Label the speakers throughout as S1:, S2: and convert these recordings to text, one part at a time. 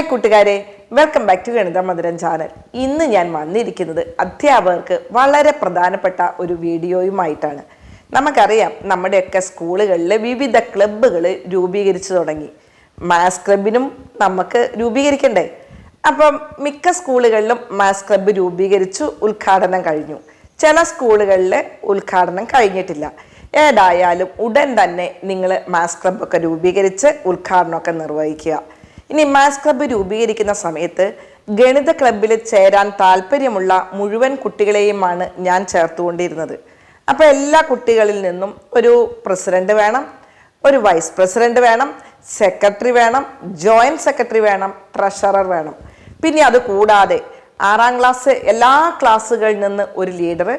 S1: Hi കൂട്ടുകാരെ welcome back to ഗണിത മധുരൻ channel ഇന്ന് ഞാൻ വന്നിരിക്കുന്നത് അധ്യാപകർക്ക് വളരെ പ്രധാനപ്പെട്ട ഒരു വീഡിയോയുമായിട്ടാണ്. നമുക്കറിയാം നമ്മുടെയൊക്കെ സ്കൂളുകളിൽ വിവിധ ക്ലബ്ബുകൾ രൂപീകരിച്ചു തുടങ്ങി. മാത്സ് ക്ലബിനും നമുക്ക് രൂപീകരിക്കണ്ടേ? അപ്പം മിക്ക സ്കൂളുകളിലും മാത്സ് ക്ലബ്ബ് രൂപീകരിച്ചു ഉദ്ഘാടനം കഴിഞ്ഞു. ചില സ്കൂളുകളിൽ ഉദ്ഘാടനം കഴിഞ്ഞിട്ടില്ല. ഏതായാലും ഉടൻ തന്നെ നിങ്ങൾ മാത്സ് ക്ലബ്ബൊക്കെ രൂപീകരിച്ച് ഉദ്ഘാടനമൊക്കെ നിർവഹിക്കുക. ഇനി മാത്സ് ക്ലബ്ബ് രൂപീകരിക്കുന്ന സമയത്ത് ഗണിത ക്ലബിൽ ചേരാൻ താല്പര്യമുള്ള മുഴുവൻ കുട്ടികളെയുമാണ് ഞാൻ ചേർത്തുകൊണ്ടിരുന്നത്. അപ്പോൾ എല്ലാ കുട്ടികളിൽ നിന്നും ഒരു പ്രസിഡന്റ് വേണം ഒരു വൈസ് പ്രസിഡന്റ് വേണം സെക്രട്ടറി വേണം ജോയിന്റ് സെക്രട്ടറി വേണം ട്രഷറർ വേണം. പിന്നെ അത് കൂടാതെ ആറാം ക്ലാസ് എല്ലാ ക്ലാസ്സുകളിൽ നിന്ന് ഒരു ലീഡർ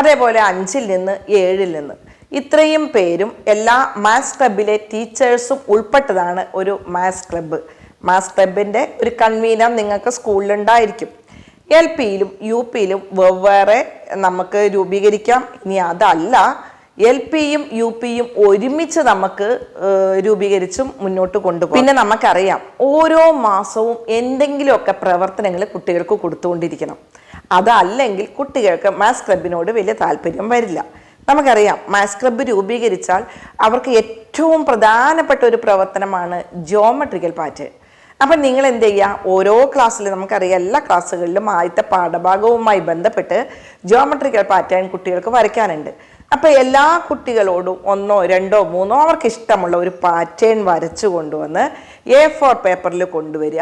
S1: അതേപോലെ അഞ്ചിൽ നിന്ന് ഏഴിൽ നിന്ന്. ഇത്രയും പേരും എല്ലാ മാത്സ് ക്ലബിലെ ടീച്ചേഴ്സും ഉൾപ്പെട്ടതാണ് ഒരു മാത്സ് ക്ലബ്ബ്. മാത്സ് ക്ലബിന്റെ ഒരു കൺവീനർ നിങ്ങൾക്ക് സ്കൂളിലുണ്ടായിരിക്കും എൽ പിയിലും യു പിയിലും വെവ്വേറെ നമുക്ക് രൂപീകരിക്കാം. ഇനി അതല്ല എൽ പിയും യു പിയും ഒരുമിച്ച് നമുക്ക് രൂപീകരിച്ചും മുന്നോട്ട് കൊണ്ടുപോകും. പിന്നെ നമുക്കറിയാം ഓരോ മാസവും എന്തെങ്കിലുമൊക്കെ പ്രവർത്തനങ്ങൾ കുട്ടികൾക്ക് കൊടുത്തുകൊണ്ടിരിക്കണം. അതല്ലെങ്കിൽ കുട്ടികൾക്ക് മാത്സ് ക്ലബിനോട് വലിയ താല്പര്യം വരില്ല. നമുക്കറിയാം മാത്സ് ക്ലബ്ബ് രൂപീകരിച്ചാൽ അവർക്ക് ഏറ്റവും പ്രധാനപ്പെട്ട ഒരു പ്രവർത്തനമാണ് ജോമെട്രിക്കൽ പാറ്റേൺ അപ്പം നിങ്ങൾ എന്ത് ചെയ്യുക? ഓരോ ക്ലാസ്സിലും നമുക്കറിയാം എല്ലാ ക്ലാസ്സുകളിലും ആദ്യത്തെ പാഠഭാഗവുമായി ബന്ധപ്പെട്ട് ജോമെട്രിക്കൽ പാറ്റേൺ കുട്ടികൾക്ക് വരയ്ക്കാനുണ്ട്. അപ്പോൾ എല്ലാ കുട്ടികളോടും ഒന്നോ രണ്ടോ മൂന്നോ അവർക്ക് ഇഷ്ടമുള്ള ഒരു പാറ്റേൺ വരച്ചു കൊണ്ടുവന്ന് എ ഫോർ പേപ്പറിൽ കൊണ്ടുവരിക.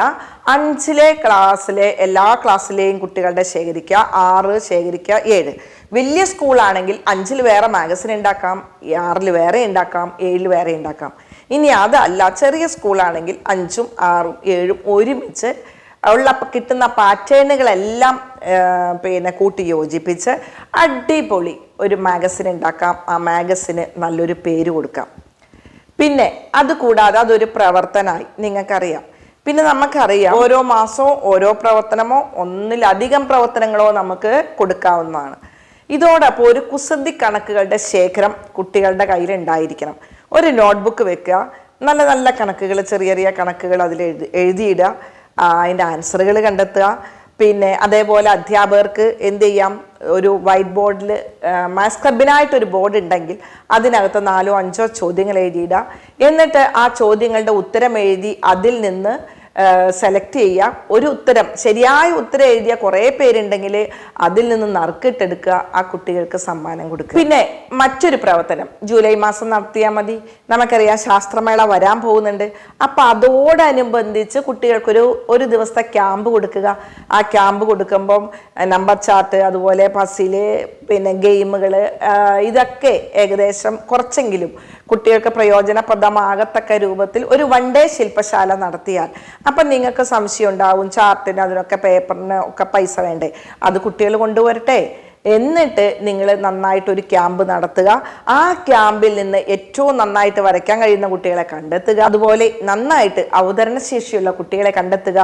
S1: അഞ്ചിലെ ക്ലാസ്സിലെ എല്ലാ ക്ലാസ്സിലെയും കുട്ടികളുടെ ശേഖരിക്കുക. ആറ് ശേഖരിക്കുക. ഏഴ്. വലിയ സ്കൂളാണെങ്കിൽ അഞ്ചിൽ വേറെ മാഗസിൻ ഉണ്ടാക്കാം. ആറിൽ വേറെ ഉണ്ടാക്കാം. ഏഴിൽ വേറെ ഉണ്ടാക്കാം. ഇനി അതല്ല ചെറിയ സ്കൂളാണെങ്കിൽ അഞ്ചും ആറും ഏഴും ഒരുമിച്ച് ഉള്ള കിട്ടുന്ന പാറ്റേണുകളെല്ലാം പിന്നെ കൂട്ടി യോജിപ്പിച്ച് അടിപൊളി ഒരു മാഗസിൻ ഉണ്ടാക്കാം. ആ മാഗസിന് നല്ലൊരു പേര് കൊടുക്കാം. പിന്നെ അതുകൂടാതെ അതൊരു പ്രവർത്തനമായി നിങ്ങൾക്കറിയാം. പിന്നെ നമുക്കറിയാം ഓരോ മാസവും ഓരോ പ്രവർത്തനമോ ഒന്നിലധികം പ്രവർത്തനങ്ങളോ നമുക്ക് കൊടുക്കാവുന്നതാണ്. ഇതോടൊപ്പം ഒരു കുസൃതി കണക്കുകളുടെ ശേഖരം കുട്ടികളുടെ കയ്യിൽ ഉണ്ടായിരിക്കണം ഒരു നോട്ട്ബുക്ക് വെക്കുക. നല്ല നല്ല കണക്കുകൾ ചെറിയ ചെറിയ കണക്കുകൾ അതിൽ എഴുതി എഴുതിയിടുക. അതിന്റെ ആൻസറുകൾ കണ്ടെത്തുക. പിന്നെ അതേപോലെ അധ്യാപകർക്ക് എന്ത് ചെയ്യാം? ഒരു വൈറ്റ് ബോർഡിൽ മാത്സ് ക്ലബിനായിട്ടൊരു ബോർഡ് ഉണ്ടെങ്കിൽ അതിനകത്ത് നാലോ അഞ്ചോ ചോദ്യങ്ങൾ എഴുതിയിടുക. എന്നിട്ട് ആ ചോദ്യങ്ങളുടെ ഉത്തരം എഴുതി അതിൽ നിന്ന് സെലക്ട് ചെയ്യുക. ഒരു ഉത്തരം ശരിയായ ഉത്തരം എഴുതിയ കുറേ പേരുണ്ടെങ്കിൽ അതിൽ നിന്ന് നറുക്കിട്ടെടുക്കുക ആ കുട്ടികൾക്ക് സമ്മാനം കൊടുക്കുക. പിന്നെ മറ്റൊരു പ്രവർത്തനം ജൂലൈ മാസം നടത്തിയാൽ മതി. നമുക്കറിയാം ശാസ്ത്രമേള വരാൻ പോകുന്നുണ്ട്. അപ്പം അതോടനുബന്ധിച്ച് കുട്ടികൾക്കൊരു ഒരു ദിവസത്തെ ക്യാമ്പ് കൊടുക്കുക. ആ ക്യാമ്പ് കൊടുക്കുമ്പം നമ്പർ ചാർട്ട് അതുപോലെ പസിൽ പിന്നെ ഗെയിമുകൾ ഇതൊക്കെ ഏകദേശം കുറച്ചെങ്കിലും കുട്ടികൾക്ക് പ്രയോജനപ്രദമാകത്തക്ക രൂപത്തിൽ ഒരു വൺ ഡേ ശില്പശാല നടത്തിയാൽ. അപ്പം നിങ്ങൾക്ക് സംശയം ഉണ്ടാവും ചാർട്ടിന് അതിനൊക്കെ പേപ്പറിന് ഒക്കെ പൈസ വേണ്ടേ? അത് കുട്ടികൾ കൊണ്ടുവരട്ടെ. എന്നിട്ട് നിങ്ങൾ നന്നായിട്ടൊരു ക്യാമ്പ് നടത്തുക. ആ ക്യാമ്പിൽ നിന്ന് ഏറ്റവും നന്നായിട്ട് വരയ്ക്കാൻ കഴിയുന്ന കുട്ടികളെ കണ്ടെത്തുക. അതുപോലെ നന്നായിട്ട് അവതരണ ശേഷിയുള്ള കുട്ടികളെ കണ്ടെത്തുക.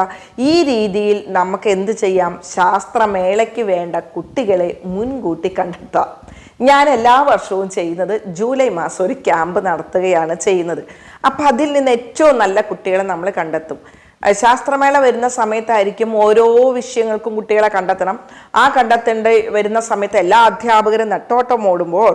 S1: ഈ രീതിയിൽ നമുക്ക് എന്ത് ചെയ്യാം? ശാസ്ത്രമേളയ്ക്ക് വേണ്ട കുട്ടികളെ മുൻകൂട്ടി കണ്ടെത്താം. ഞാൻ എല്ലാ വർഷവും ചെയ്യുന്നത് ജൂലൈ മാസം ഒരു ക്യാമ്പ് നടത്തുകയാണ് ചെയ്യുന്നത്. അപ്പം അതിൽ നിന്ന് ഏറ്റവും നല്ല കുട്ടികളെ നമ്മൾ കണ്ടെത്തും. ശാസ്ത്രമേള വരുന്ന സമയത്തായിരിക്കും ഓരോ വിഷയങ്ങൾക്കും കുട്ടികളെ കണ്ടെത്തണം. ആ കണ്ടെത്തേണ്ട വരുന്ന സമയത്ത് എല്ലാ അധ്യാപകരും നെട്ടോട്ടം ഓടുമ്പോൾ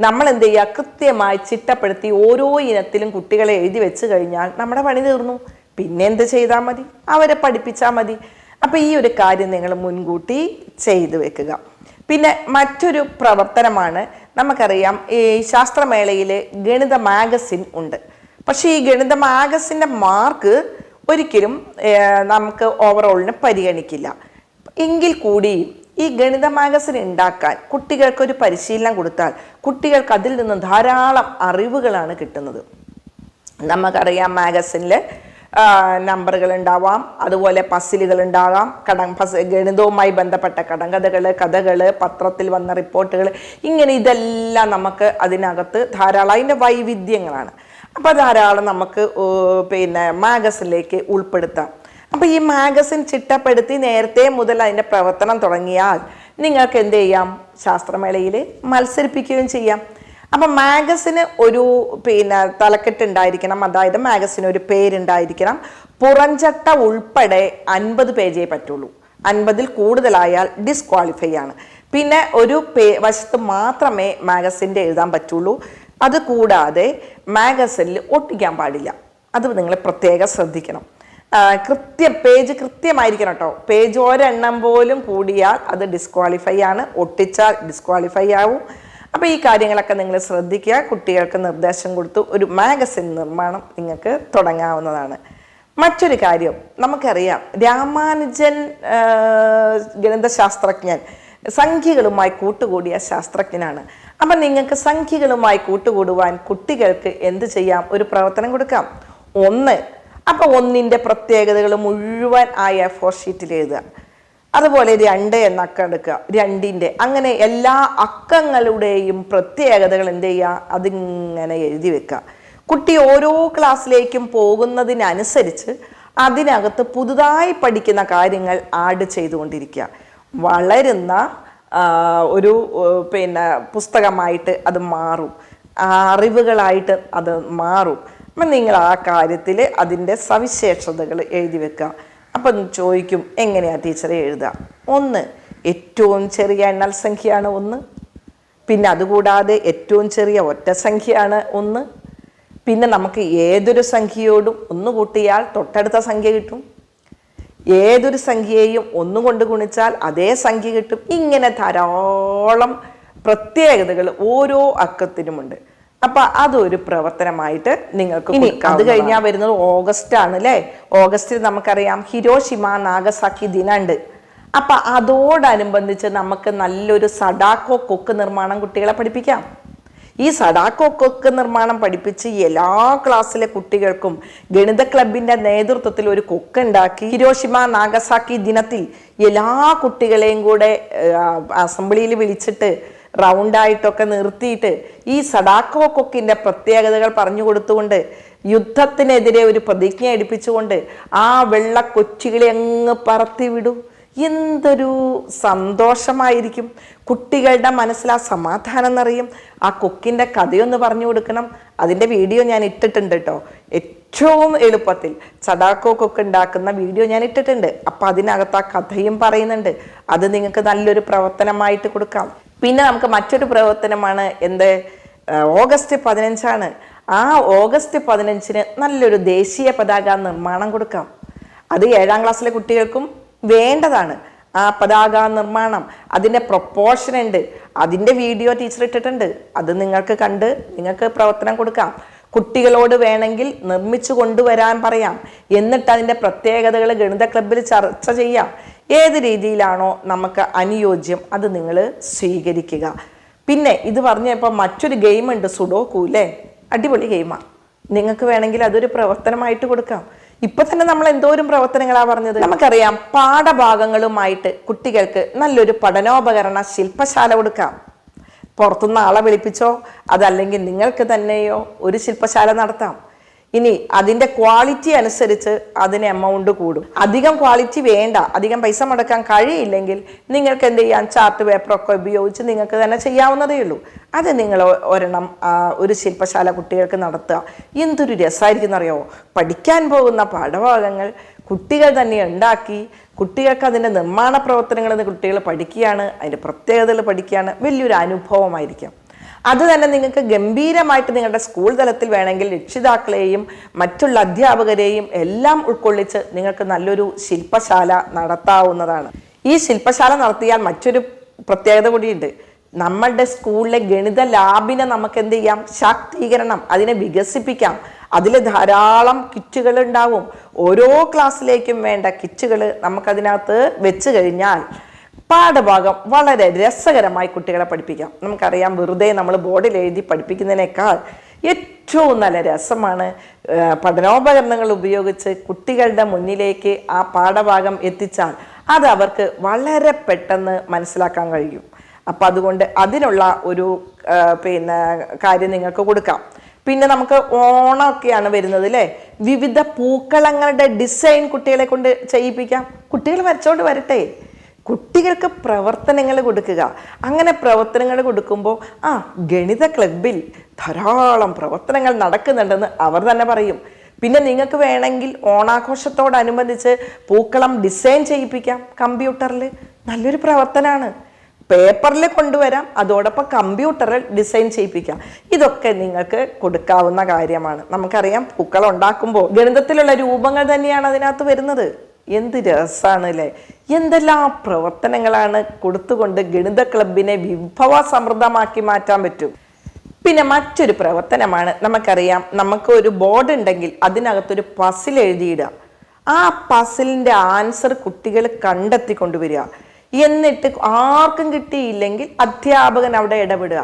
S1: നമ്മൾ എന്ത് ചെയ്യുക? കൃത്യമായി ചിട്ടപ്പെടുത്തി ഓരോ ഇനത്തിലും കുട്ടികളെ എഴുതി വെച്ച് കഴിഞ്ഞാൽ നമ്മുടെ പണി തീർന്നു. പിന്നെ എന്ത് ചെയ്താൽ മതി? അവരെ പഠിപ്പിച്ചാൽ മതി. അപ്പം ഈ ഒരു കാര്യം നിങ്ങൾ മുൻകൂട്ടി ചെയ്തു വെക്കുക. പിന്നെ മറ്റൊരു പ്രവർത്തനമാണ് നമുക്കറിയാം ഈ ശാസ്ത്രമേളയിൽ ഗണിത മാഗസിൻ ഉണ്ട്. പക്ഷേ ഈ ഗണിത മാഗസിന്റെ മാർക്ക് ഒരിക്കലും നമുക്ക് ഓവറോളിന് പരിഗണിക്കില്ല. എങ്കിൽ കൂടിയും ഈ ഗണിത മാഗസിൻ ഉണ്ടാക്കാൻ കുട്ടികൾക്കൊരു പരിശീലനം കൊടുത്താൽ കുട്ടികൾക്ക് അതിൽ നിന്ന് ധാരാളം അറിവുകളാണ് കിട്ടുന്നത്. നമുക്കറിയാം മാഗസിനിൽ നമ്പറുകൾ ഉണ്ടാവാം അതുപോലെ പസിലുകൾ ഉണ്ടാകാം കട ഗണിതവുമായി ബന്ധപ്പെട്ട കടങ്കഥകൾ കഥകൾ പത്രത്തിൽ വന്ന റിപ്പോർട്ടുകൾ ഇങ്ങനെ ഇതെല്ലാം നമുക്ക് അതിനകത്ത് ധാരാളം അതിന്റെ വൈവിധ്യങ്ങളാണ്. അപ്പോൾ ധാരാളം നമുക്ക് പിന്നെ മാഗസിനിലേക്ക് ഉൾപ്പെടുത്താം. അപ്പോൾ ഈ മാഗസിൻ ചിട്ടപ്പെടുത്തി നേരത്തെ മുതൽ അതിന്റെ പ്രവർത്തനം തുടങ്ങിയാൽ നിങ്ങൾക്ക് എന്ത് ചെയ്യാം? ശാസ്ത്രമേളയിൽ മത്സരിപ്പിക്കുകയും ചെയ്യാം. അപ്പം മാഗസിന് ഒരു പിന്നെ തലക്കെട്ട് ഉണ്ടായിരിക്കണം അതായത് മാഗസിന് ഒരു പേരുണ്ടായിരിക്കണം. പുറഞ്ചട്ട ഉൾപ്പെടെ അൻപത് പേജേ പറ്റുള്ളൂ. അൻപതിൽ കൂടുതലായാൽ ഡിസ്ക്വാളിഫൈ ആണ്. പിന്നെ ഒരു പേ വശത്ത് മാത്രമേ മാഗസിന്റെ എഴുതാൻ പറ്റുള്ളൂ. അത് കൂടാതെ മാഗസിനിൽ ഒട്ടിക്കാൻ പാടില്ല. അത് നിങ്ങൾ പ്രത്യേകം ശ്രദ്ധിക്കണം. കൃത്യം പേജ് കൃത്യമായിരിക്കണം കേട്ടോ പേജ് ഒരെണ്ണം പോലും കൂടിയാൽ അത് ഡിസ്ക്വാളിഫൈ ആണ്. ഒട്ടിച്ചാൽ ഡിസ്ക്വാളിഫൈ ആവും. അപ്പോൾ ഈ കാര്യങ്ങളൊക്കെ നിങ്ങൾ ശ്രദ്ധിക്കുക. കുട്ടികൾക്ക് നിർദ്ദേശം കൊടുത്ത് ഒരു മാഗസിൻ നിർമ്മാണം നിങ്ങൾക്ക് തുടങ്ങാവുന്നതാണ്. മറ്റൊരു കാര്യം നമുക്കറിയാം രാമാനുജൻ ഗണിതശാസ്ത്രജ്ഞൻ സംഖ്യകളുമായി കൂട്ടുകൂടിയ ശാസ്ത്രജ്ഞനാണ്. അപ്പം നിങ്ങൾക്ക് സംഖ്യകളുമായി കൂട്ടുകൂടുവാൻ കുട്ടികൾക്ക് എന്ത് ചെയ്യാം? ഒരു പ്രവർത്തനം കൊടുക്കാം. ഒന്ന് അപ്പോൾ ഒന്നിന്റെ പ്രത്യേകതകൾ മുഴുവൻ ആ എ ഫോർ ഷീറ്റിൽ എഴുതുക. അതുപോലെ രണ്ട് എന്ന അക്കം എടുക്കുക. രണ്ടിന്റെ. അങ്ങനെ എല്ലാ അക്കങ്ങളുടെയും പ്രത്യേകതകൾ എന്ത് ചെയ്യുക? അതിങ്ങനെ എഴുതി വെക്കുക. കുട്ടി ഓരോ ക്ലാസ്സിലേക്കും പോകുന്നതിനനുസരിച്ച് അതിനകത്ത് പുതുതായി പഠിക്കുന്ന കാര്യങ്ങൾ ആഡ് ചെയ്തുകൊണ്ടിരിക്കുക. വളരുന്ന ഒരു പിന്നെ പുസ്തകമായിട്ട് അത് മാറും. അറിവുകളായിട്ട് അത് മാറും. അപ്പം നിങ്ങൾ ആ കാര്യത്തിൽ അതിന്റെ സവിശേഷതകൾ എഴുതി വെക്കുക. അപ്പം ചോദിക്കും എങ്ങനെയാ ടീച്ചറെ എഴുതുക? ഒന്ന് ഏറ്റവും ചെറിയ എണ്ണൽ സംഖ്യയാണ് ഒന്ന്. പിന്നെ അതുകൂടാതെ ഏറ്റവും ചെറിയ ഒറ്റ സംഖ്യയാണ് ഒന്ന്. പിന്നെ നമുക്ക് ഏതൊരു സംഖ്യയോടും ഒന്ന് കൂട്ടിയാൽ തൊട്ടടുത്ത സംഖ്യ കിട്ടും. ഏതൊരു സംഖ്യയെയും ഒന്നുകൊണ്ട് ഗുണിച്ചാൽ അതേ സംഖ്യ കിട്ടും. ഇങ്ങനെ ധാരാളം പ്രത്യേകതകൾ ഓരോ അക്കത്തിനുമുണ്ട്. അപ്പൊ അതൊരു പ്രവർത്തനമായിട്ട് നിങ്ങൾക്ക് ഇനി അത് കഴിഞ്ഞാൽ വരുന്നത് ഓഗസ്റ്റ് ആണ് അല്ലേ ഓഗസ്റ്റിൽ നമുക്കറിയാം ഹിരോഷിമ നാഗസാക്കി ദിനുണ്ട്. അപ്പൊ അതോടനുബന്ധിച്ച് നമുക്ക് നല്ലൊരു സഡാക്കോ കൊക്ക് നിർമ്മാണം കുട്ടികളെ പഠിപ്പിക്കാം. ഈ സഡാക്കോ കൊക്ക് നിർമ്മാണം പഠിപ്പിച്ച് എല്ലാ ക്ലാസ്സിലെ കുട്ടികൾക്കും ഗണിത ക്ലബിന്റെ നേതൃത്വത്തിൽ ഒരു കൊക്ക് ഉണ്ടാക്കി ഹിരോഷിമ നാഗസാക്കി ദിനത്തിൽ എല്ലാ കുട്ടികളെയും കൂടെ അസംബ്ലിയിൽ വിളിച്ചിട്ട് റൗണ്ടായിട്ടൊക്കെ നിർത്തിയിട്ട് ഈ സഡാക്കോ കൊക്കിന്റെ പ്രത്യേകതകൾ പറഞ്ഞു കൊടുത്തുകൊണ്ട് യുദ്ധത്തിനെതിരെ ഒരു പ്രതിജ്ഞ എടുപ്പിച്ചുകൊണ്ട് ആ വെള്ള കൊച്ചികളെ അങ്ങ് പറത്തിവിടും എന്തൊരു സന്തോഷമായിരിക്കും. കുട്ടികളുടെ മനസ്സിൽ ആ സമാധാനം നിറയും. ആ കൊക്കിന്റെ കഥയൊന്ന് പറഞ്ഞു കൊടുക്കണം. അതിന്റെ വീഡിയോ ഞാൻ ഇട്ടിട്ടുണ്ട് കേട്ടോ ഏറ്റവും എളുപ്പത്തിൽ ചടാക്കോ കൊക്ക് ഉണ്ടാക്കുന്ന വീഡിയോ ഞാൻ ഇട്ടിട്ടുണ്ട്. അപ്പം അതിനകത്ത് ആ കഥയും പറയുന്നുണ്ട്. അത് നിങ്ങൾക്ക് നല്ലൊരു പ്രവർത്തനമായിട്ട് കൊടുക്കാം. പിന്നെ നമുക്ക് മറ്റൊരു പ്രവർത്തനമാണ് എന്ത്? ഓഗസ്റ്റ് പതിനഞ്ചാണ്. ആ ഓഗസ്റ്റ് പതിനഞ്ചിന് നല്ലൊരു ദേശീയ പതാക നിർമ്മാണം കൊടുക്കാം. അത് ഏഴാം ക്ലാസ്സിലെ കുട്ടികൾക്കും വേണ്ടതാണ്. ആ പതാക നിർമ്മാണം അതിന്റെ പ്രൊപ്പോർഷൻ ഉണ്ട്. അതിന്റെ വീഡിയോ ടീച്ചർ ഇട്ടിട്ടുണ്ട്. അത് നിങ്ങൾക്ക് കണ്ട് നിങ്ങൾക്ക് പ്രവർത്തനം കൊടുക്കാം. കുട്ടികളോട് വേണമെങ്കിൽ നിർമ്മിച്ചു കൊണ്ടുവരാൻ പറയാം. എന്നിട്ട് അതിന്റെ പ്രത്യേകതകൾ ഗണിത ക്ലബിൽ ചർച്ച ചെയ്യാം. ഏത് രീതിയിലാണോ നമുക്ക് അനുയോജ്യം അത് നിങ്ങൾ സ്വീകരിക്കുക. പിന്നെ ഇത് പറഞ്ഞപ്പോൾ മറ്റൊരു ഗെയിം ഉണ്ട് സുഡോക്കു അല്ലേ അടിപൊളി ഗെയിമാണ് നിങ്ങൾക്ക് വേണമെങ്കിൽ അതൊരു പ്രവർത്തനമായിട്ട് കൊടുക്കാം. ഇപ്പൊ തന്നെ നമ്മൾ എന്തോരം പ്രവർത്തനങ്ങളാ പറഞ്ഞത്? നമുക്കറിയാം പാഠഭാഗങ്ങളുമായിട്ട് കുട്ടികൾക്ക് നല്ലൊരു പഠനോപകരണ ശില്പശാല കൊടുക്കാം. പുറത്തുനിന്ന് ആളെ വിളിപ്പിച്ചോ അതല്ലെങ്കിൽ നിങ്ങൾക്ക് തന്നെയോ ഒരു ശില്പശാല നടത്താം. ഇനി അതിന്റെ ക്വാളിറ്റി അനുസരിച്ച് അതിന് എമൗണ്ട് കൂടും. അധികം ക്വാളിറ്റി വേണ്ട. അധികം പൈസ മുടക്കാൻ കഴിയില്ലെങ്കിൽ നിങ്ങൾക്ക് എന്ത് ചെയ്യാം? ചാർട്ട് പേപ്പറൊക്കെ ഉപയോഗിച്ച് നിങ്ങൾക്ക് തന്നെ ചെയ്യാവുന്നതേ ഉള്ളൂ. അത് നിങ്ങൾ ഒരെണ്ണം ഒരു ശില്പശാല കുട്ടികൾക്ക് നടത്തുക. എന്തൊരു രസമായിരിക്കും അറിയോ പഠിക്കാൻ പോകുന്ന പാഠഭാഗങ്ങൾ കുട്ടികൾ തന്നെ ഉണ്ടാക്കി കുട്ടികൾക്ക് അതിന്റെ നിർമ്മാണ പ്രവർത്തനങ്ങളിൽ നിന്ന് കുട്ടികൾ പഠിക്കുകയാണ് അതിന്റെ പ്രത്യേകതകൾ പഠിക്കുകയാണ് വലിയൊരു അനുഭവമായിരിക്കാം. അത് തന്നെ നിങ്ങൾക്ക് ഗംഭീരമായിട്ട് നിങ്ങളുടെ സ്കൂൾ തലത്തിൽ വേണമെങ്കിൽ രക്ഷിതാക്കളെയും മറ്റുള്ള അധ്യാപകരെയും എല്ലാം ഉൾക്കൊള്ളിച്ച് നിങ്ങൾക്ക് നല്ലൊരു ശില്പശാല നടത്താവുന്നതാണ്. ഈ ശില്പശാല നടത്തിയാൽ മറ്റൊരു പ്രത്യേകത കൂടിയുണ്ട്. നമ്മളുടെ സ്കൂളിലെ ഗണിത ലാബിനെ നമുക്ക് എന്ത് ചെയ്യാം? ശാക്തീകരണം അതിനെ വികസിപ്പിക്കാം. അതിൽ ധാരാളം കിറ്റുകൾ ഉണ്ടാവും. ഓരോ ക്ലാസ്സിലേക്കും വേണ്ട കിറ്റുകൾ നമുക്കതിനകത്ത് വെച്ച് കഴിഞ്ഞാൽ പാഠഭാഗം വളരെ രസകരമായി കുട്ടികളെ പഠിപ്പിക്കാം. നമുക്കറിയാം വെറുതെ നമ്മൾ ബോർഡിൽ എഴുതി പഠിപ്പിക്കുന്നതിനേക്കാൾ ഏറ്റവും നല്ല രസമാണ് പഠനോപകരണങ്ങൾ ഉപയോഗിച്ച് കുട്ടികളുടെ മുന്നിലേക്ക് ആ പാഠഭാഗം എത്തിച്ചാൽ അത് അവർക്ക് വളരെ പെട്ടെന്ന് മനസ്സിലാക്കാൻ കഴിയും. അപ്പം അതുകൊണ്ട് അതിനുള്ള ഒരു പിന്നെ കാര്യം നിങ്ങൾക്ക് കൊടുക്കാം. പിന്നെ നമുക്ക് ഓണമൊക്കെയാണ് വരുന്നത് അല്ലേ വിവിധ പൂക്കളങ്ങളുടെ ഡിസൈൻ കുട്ടികളെ കൊണ്ട് ചെയ്യിപ്പിക്കാം. കുട്ടികൾ വരച്ചോണ്ട് വരട്ടെ. കുട്ടികൾക്ക് പ്രവർത്തനങ്ങൾ കൊടുക്കുക. അങ്ങനെ പ്രവർത്തനങ്ങൾ കൊടുക്കുമ്പോൾ ആ ഗണിത ക്ലബിൽ ധാരാളം പ്രവർത്തനങ്ങൾ നടക്കുന്നുണ്ടെന്ന് അവർ തന്നെ പറയും. പിന്നെ നിങ്ങൾക്ക് വേണമെങ്കിൽ ഓണാഘോഷത്തോടനുബന്ധിച്ച് പൂക്കളം ഡിസൈൻ ചെയ്യിപ്പിക്കാം കമ്പ്യൂട്ടറിൽ. നല്ലൊരു പ്രവർത്തനമാണ്. പേപ്പറിൽ കൊണ്ടുവരാം അതോടൊപ്പം കമ്പ്യൂട്ടറിൽ ഡിസൈൻ ചെയ്യിപ്പിക്കാം. ഇതൊക്കെ നിങ്ങൾക്ക് കൊടുക്കാവുന്ന കാര്യമാണ്. നമുക്കറിയാം പൂക്കളം ഉണ്ടാക്കുമ്പോൾ ഗണിതത്തിലുള്ള രൂപങ്ങൾ തന്നെയാണ് അതിനകത്ത് വരുന്നത്. എന്ത് രസമാണ് അല്ലേ എന്തെല്ലാം പ്രവർത്തനങ്ങളാണ് കൊടുത്തുകൊണ്ട് ഗണിത ക്ലബിനെ വിഭവ സമൃദ്ധമാക്കി മാറ്റാൻ പറ്റും? പിന്നെ മറ്റൊരു പ്രവർത്തനമാണ് നമുക്കറിയാം നമുക്ക് ഒരു ബോർഡ് ഉണ്ടെങ്കിൽ അതിനകത്തൊരു പസിൽ എഴുതിയിടുക. ആ പസിലിന്റെ ആൻസർ കുട്ടികൾ കണ്ടെത്തി കൊണ്ടുവരിക എന്നിട്ട് ആർക്കും കിട്ടിയില്ലെങ്കിൽ അധ്യാപകൻ അവിടെ ഇടപെടുക.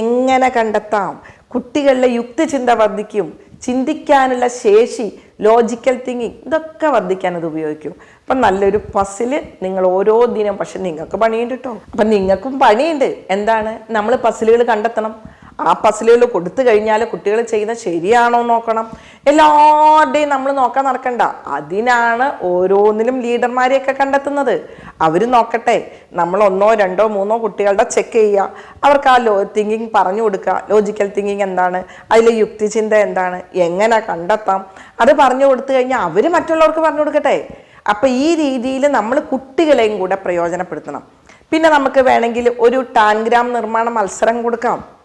S1: എങ്ങനെ കണ്ടെത്താം? കുട്ടികളുടെ യുക്തിചിന്ത വർദ്ധിക്കും. ചിന്തിക്കാനുള്ള ശേഷി ലോജിക്കൽ തിങ്കിങ് ഇതൊക്കെ വർദ്ധിക്കാൻ അത് ഉപയോഗിക്കും. അപ്പം നല്ലൊരു പസിൽ നിങ്ങൾ ഓരോ ദിനം പക്ഷെ നിങ്ങൾക്ക് പണിയുണ്ട് കേട്ടോ അപ്പം നിങ്ങൾക്കും പണിയുണ്ട്. എന്താണ്? നമ്മൾ പസിലുകൾ കണ്ടെത്തണം. ആ പസിലുകൾ കൊടുത്തു കഴിഞ്ഞാൽ കുട്ടികൾ ചെയ്യുന്ന ശരിയാണോ നോക്കണം. എല്ലാവരുടെയും നമ്മൾ നോക്കാൻ നടക്കണ്ട. അതിനാണ് ഓരോന്നിലും ലീഡർമാരെയൊക്കെ കണ്ടെത്തുന്നത്. അവർ നോക്കട്ടെ. നമ്മൾ ഒന്നോ രണ്ടോ മൂന്നോ കുട്ടികളുടെ ചെക്ക് ചെയ്യുക. അവർക്ക് ആ ലോ തിങ്കിങ് പറഞ്ഞു കൊടുക്കുക. ലോജിക്കൽ തിങ്കിങ് എന്താണ്? അതിലെ യുക്തിചിന്ത എന്താണ്? എങ്ങനെ കണ്ടെത്താം? അത് പറഞ്ഞു കൊടുത്തു കഴിഞ്ഞാൽ അവർ മറ്റുള്ളവർക്ക് പറഞ്ഞു കൊടുക്കട്ടെ. അപ്പം ഈ രീതിയിൽ നമ്മൾ കുട്ടികളെയും കൂടെ പ്രയോജനപ്പെടുത്തണം. പിന്നെ നമുക്ക് വേണമെങ്കിൽ ഒരു ടാൻഗ്രാം നിർമ്മാണ മത്സരം കൊടുക്കാം.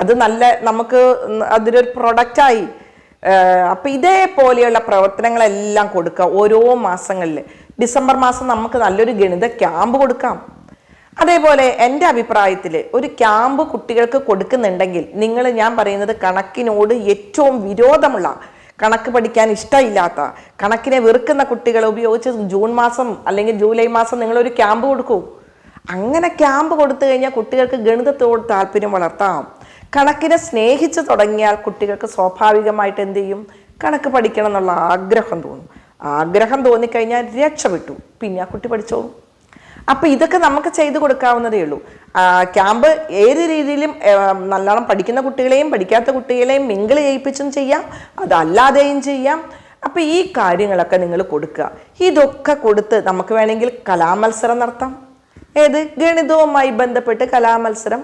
S1: അത് നല്ല നമുക്ക് അതിലൊരു പ്രൊഡക്റ്റായി അപ്പം ഇതേപോലെയുള്ള പ്രവർത്തനങ്ങളെല്ലാം കൊടുക്കുക ഓരോ മാസങ്ങളിൽ ഡിസംബർ മാസം നമുക്ക് നല്ലൊരു ഗണിത ക്യാമ്പ് കൊടുക്കാം. അതേപോലെ എന്റെ അഭിപ്രായത്തിൽ ഒരു ക്യാമ്പ് കുട്ടികൾക്ക് കൊടുക്കുന്നുണ്ടെങ്കിൽ നിങ്ങൾ ഞാൻ പറയുന്നത് കണക്കിനോട് ഏറ്റവും വിരോധമുള്ള കണക്ക് പഠിക്കാൻ ഇഷ്ടമില്ലാത്ത കണക്കിനെ വെറുക്കുന്ന കുട്ടികളെ ഉപയോഗിച്ച് ജൂൺ മാസം അല്ലെങ്കിൽ ജൂലൈ മാസം നിങ്ങളൊരു ക്യാമ്പ് കൊടുക്കൂ. അങ്ങനെ ക്യാമ്പ് കൊടുത്തു കഴിഞ്ഞാൽ കുട്ടികൾക്ക് ഗണിതത്തോട് താല്പര്യം വളർത്താം. കണക്കിനെ സ്നേഹിച്ച് തുടങ്ങിയാൽ കുട്ടികൾക്ക് സ്വാഭാവികമായിട്ട് എന്ത് ചെയ്യും? കണക്ക് പഠിക്കണം എന്നുള്ള ആഗ്രഹം തോന്നും. ആഗ്രഹം തോന്നിക്കഴിഞ്ഞാൽ രക്ഷപ്പെട്ടു പിന്നെ ആ കുട്ടി പഠിച്ചോളും. അപ്പം ഇതൊക്കെ നമുക്ക് ചെയ്തു കൊടുക്കാവുന്നതേ ഉള്ളൂ. ക്യാമ്പ് ഏത് രീതിയിലും നല്ലോണം പഠിക്കുന്ന കുട്ടികളെയും പഠിക്കാത്ത കുട്ടികളെയും മിങ്കിൾ ചെയ്യിപ്പിച്ചും ചെയ്യാം. അതല്ലാതെയും ചെയ്യാം. അപ്പം ഈ കാര്യങ്ങളൊക്കെ നിങ്ങൾ കൊടുക്കുക. ഇതൊക്കെ കൊടുത്ത് നമുക്ക് വേണമെങ്കിൽ കലാമത്സരം നടത്താം. ഏത്? ഗണിതവുമായി ബന്ധപ്പെട്ട് കലാമത്സരം.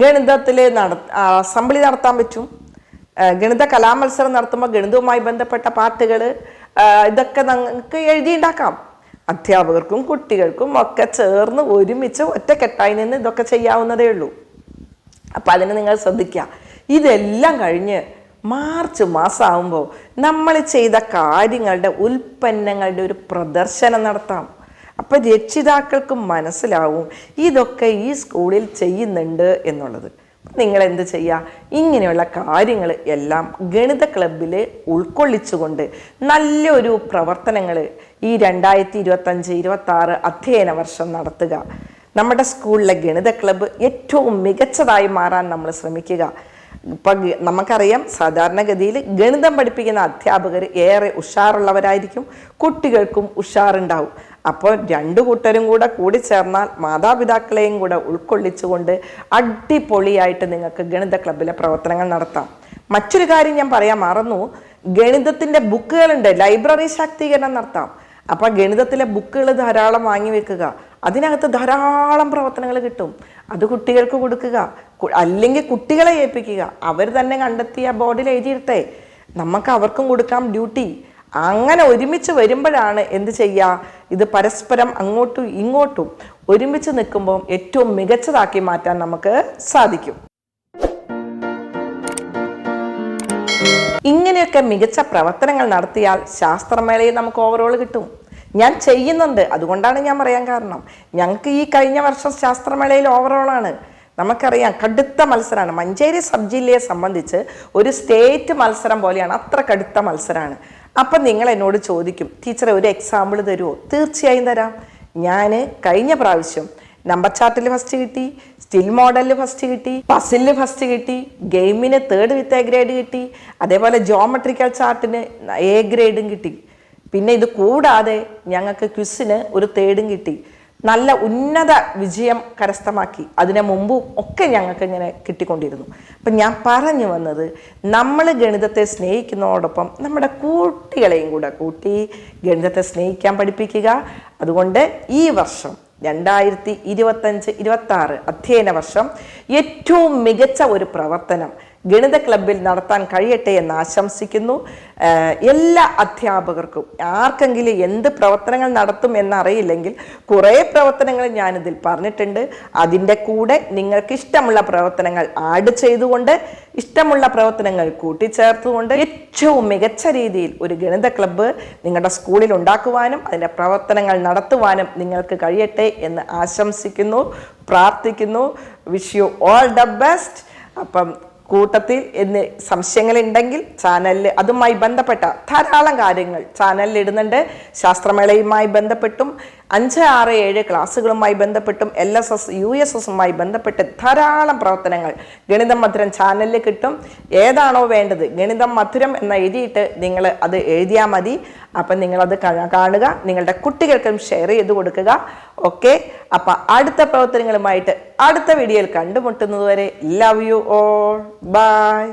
S1: ഗണിതത്തിൽ നട അസംബ്ലി നടത്താൻ പറ്റും. ഗണിത കലാമത്സരം നടത്തുമ്പോൾ ഗണിതവുമായി ബന്ധപ്പെട്ട പാട്ടുകൾ ഇതൊക്കെ നമുക്ക് എഴുതിയുണ്ടാക്കാം. അധ്യാപകർക്കും കുട്ടികൾക്കും ഒക്കെ ചേർന്ന് ഒരുമിച്ച് ഒറ്റക്കെട്ടായി നിന്ന് ഇതൊക്കെ ചെയ്യാവുന്നതേ ഉള്ളൂ. അപ്പം അതിന് നിങ്ങൾ ശ്രദ്ധിക്കുക ഇതെല്ലാം കഴിഞ്ഞ് മാർച്ച് മാസമാകുമ്പോൾ നമ്മൾ ചെയ്ത കാര്യങ്ങളുടെ ഉൽപ്പന്നങ്ങളുടെ ഒരു പ്രദർശനം നടത്താം. അപ്പം രക്ഷിതാക്കൾക്കും മനസ്സിലാവും ഇതൊക്കെ ഈ സ്കൂളിൽ ചെയ്യുന്നുണ്ട് എന്നുള്ളത്. നിങ്ങൾ എന്ത് ചെയ്യുക ഇങ്ങനെയുള്ള കാര്യങ്ങൾ എല്ലാം ഗണിത ക്ലബിൽ ഉൾക്കൊള്ളിച്ചുകൊണ്ട് നല്ലൊരു പ്രവർത്തനങ്ങൾ ഈ രണ്ടായിരത്തി ഇരുപത്തഞ്ച് ഇരുപത്തി ആറ് അധ്യയന വർഷം നടത്തുക. നമ്മുടെ സ്കൂളിലെ ഗണിത ക്ലബ്ബ് ഏറ്റവും മികച്ചതായി മാറാൻ നമ്മൾ ശ്രമിക്കുക. ഇപ്പം നമുക്കറിയാം സാധാരണഗതിയിൽ ഗണിതം പഠിപ്പിക്കുന്ന അധ്യാപകർ ഏറെ ഉഷാറുള്ളവരായിരിക്കും. കുട്ടികൾക്കും ഉഷാറുണ്ടാവും. അപ്പോൾ രണ്ടു കൂട്ടരും കൂടെ കൂടി ചേർന്നാൽ മാതാപിതാക്കളെയും കൂടെ ഉൾക്കൊള്ളിച്ചുകൊണ്ട് അടിപൊളിയായിട്ട് നിങ്ങൾക്ക് ഗണിത ക്ലബിലെ പ്രവർത്തനങ്ങൾ നടത്താം. മറ്റൊരു കാര്യം ഞാൻ പറയാൻ മറന്നു. ഗണിതത്തിന്റെ ബുക്കുകളുണ്ട്. ലൈബ്രറി ശാക്തീകരണം നടത്താം. അപ്പോൾ ഗണിതത്തിലെ ബുക്കുകൾ ധാരാളം വാങ്ങി വെക്കുക. അതിനകത്ത് ധാരാളം പ്രവർത്തനങ്ങൾ കിട്ടും. അത് കുട്ടികൾക്ക് കൊടുക്കുക. അല്ലെങ്കിൽ കുട്ടികളെ ഏൽപ്പിക്കുക. അവർ തന്നെ കണ്ടെത്തിയ ബോർഡിൽ എഴുതിയിട്ടെ നമുക്ക് അവർക്കും കൊടുക്കാം ഡ്യൂട്ടി. അങ്ങനെ ഒരുമിച്ച് വരുമ്പോഴാണ് എന്ത് ചെയ്യുക? ഇത് പരസ്പരം അങ്ങോട്ടും ഇങ്ങോട്ടും ഒരുമിച്ച് നിൽക്കുമ്പോൾ ഏറ്റവും മികച്ചതാക്കി മാറ്റാൻ നമുക്ക് സാധിക്കും. ഇങ്ങനെയൊക്കെ മികച്ച പ്രവർത്തനങ്ങൾ നടത്തിയാൽ ശാസ്ത്രമേളയിൽ നമുക്ക് ഓവറോൾ കിട്ടും. ഞാൻ ചെയ്യുന്നുണ്ട്. അതുകൊണ്ടാണ് ഞാൻ പറയാൻ കാരണം. ഞങ്ങൾക്ക് ഈ കഴിഞ്ഞ വർഷം ശാസ്ത്രമേളയിൽ ഓവറോളാണ് നമുക്കറിയാം കടുത്ത മത്സരമാണ്. മഞ്ചേരി സബ് ജില്ലയെ സംബന്ധിച്ച് ഒരു സ്റ്റേറ്റ് മത്സരം പോലെയാണ് അത്ര കടുത്ത മത്സരമാണ്. അപ്പം നിങ്ങൾ എന്നോട് ചോദിക്കും ടീച്ചറെ ഒരു എക്സാമ്പിൾ തരുമോ തീർച്ചയായും തരാം. ഞാൻ കഴിഞ്ഞ പ്രാവശ്യം നമ്പർ ചാർട്ടിൽ ഫസ്റ്റ് കിട്ടി സ്റ്റിൽ മോഡലിൽ ഫസ്റ്റ് കിട്ടി പസിലിൽ ഫസ്റ്റ് കിട്ടി ഗെയിമിന് തേർഡ് വിത്ത് എ ഗ്രേഡ് കിട്ടി അതേപോലെ ജോമെട്രിക്കൽ ചാർട്ടിന് എ ഗ്രേഡും കിട്ടി. പിന്നെ ഇത് കൂടാതെ ഞങ്ങൾക്ക് ക്വിസിന് ഒരു തേർഡും കിട്ടി. നല്ല ഉന്നത വിജയം കരസ്ഥമാക്കി. അതിനു മുമ്പും ഒക്കെ ഞങ്ങൾക്ക് ഇങ്ങനെ കിട്ടിക്കൊണ്ടിരുന്നു. അപ്പം ഞാൻ പറഞ്ഞു വന്നത് നമ്മൾ ഗണിതത്തെ സ്നേഹിക്കുന്നതോടൊപ്പം നമ്മുടെ കുട്ടികളെയും കൂടെ കൂട്ടി ഗണിതത്തെ സ്നേഹിക്കാൻ പഠിപ്പിക്കുക. അതുകൊണ്ട് ഈ വർഷം രണ്ടായിരത്തി ഇരുപത്തഞ്ച് ഇരുപത്തി അധ്യയന വർഷം ഏറ്റവും മികച്ച ഒരു പ്രവർത്തനം ഗണിത ക്ലബിൽ നടത്താൻ കഴിയട്ടെ എന്ന് ആശംസിക്കുന്നു. എല്ലാ അധ്യാപകർക്കും ആർക്കെങ്കിലും എന്ത് പ്രവർത്തനങ്ങൾ നടത്തും എന്നറിയില്ലെങ്കിൽ കുറേ പ്രവർത്തനങ്ങൾ ഞാനിതിൽ പറഞ്ഞിട്ടുണ്ട്. അതിന്റെ കൂടെ നിങ്ങൾക്ക് ഇഷ്ടമുള്ള പ്രവർത്തനങ്ങൾ ആഡ് ചെയ്തുകൊണ്ട് ഇഷ്ടമുള്ള പ്രവർത്തനങ്ങൾ കൂട്ടിച്ചേർത്തുകൊണ്ട് ഏറ്റവും മികച്ച രീതിയിൽ ഒരു ഗണിത ക്ലബ്ബ് നിങ്ങളുടെ സ്കൂളിൽ ഉണ്ടാക്കുവാനും അതിന്റെ പ്രവർത്തനങ്ങൾ നടത്തുവാനും നിങ്ങൾക്ക് കഴിയട്ടെ എന്ന് ആശംസിക്കുന്നു പ്രാർത്ഥിക്കുന്നു. Wish you all the best അപ്പം കൂട്ടത്തിൽ എന്ന് സംശയങ്ങളുണ്ടെങ്കിൽ ചാനലിൽ അതുമായി ബന്ധപ്പെട്ട ധാരാളം കാര്യങ്ങൾ ചാനലിൽ ഇടുന്നുണ്ട്. ശാസ്ത്രമേളയുമായി ബന്ധപ്പെട്ടും അഞ്ച് ആറ് ഏഴ് ക്ലാസ്സുകളുമായി ബന്ധപ്പെട്ടും L S S U S എസുമായി ബന്ധപ്പെട്ട് ധാരാളം പ്രവർത്തനങ്ങൾ ഗണിതം മധുരം ചാനലിൽ കിട്ടും. ഏതാണോ വേണ്ടത് ഗണിതം മധുരം എന്ന് എഴുതിയിട്ട് നിങ്ങൾ അത് എഴുതിയാൽ മതി. അപ്പം നിങ്ങളത് കാണുക നിങ്ങളുടെ കുട്ടികൾക്കും ഷെയർ ചെയ്ത് കൊടുക്കുക. ഓക്കെ അപ്പം അടുത്ത പ്രവർത്തനങ്ങളുമായിട്ട് അടുത്ത വീഡിയോയിൽ കണ്ടുമുട്ടുന്നതുവരെ ലവ് യു ഓൾ ബൈ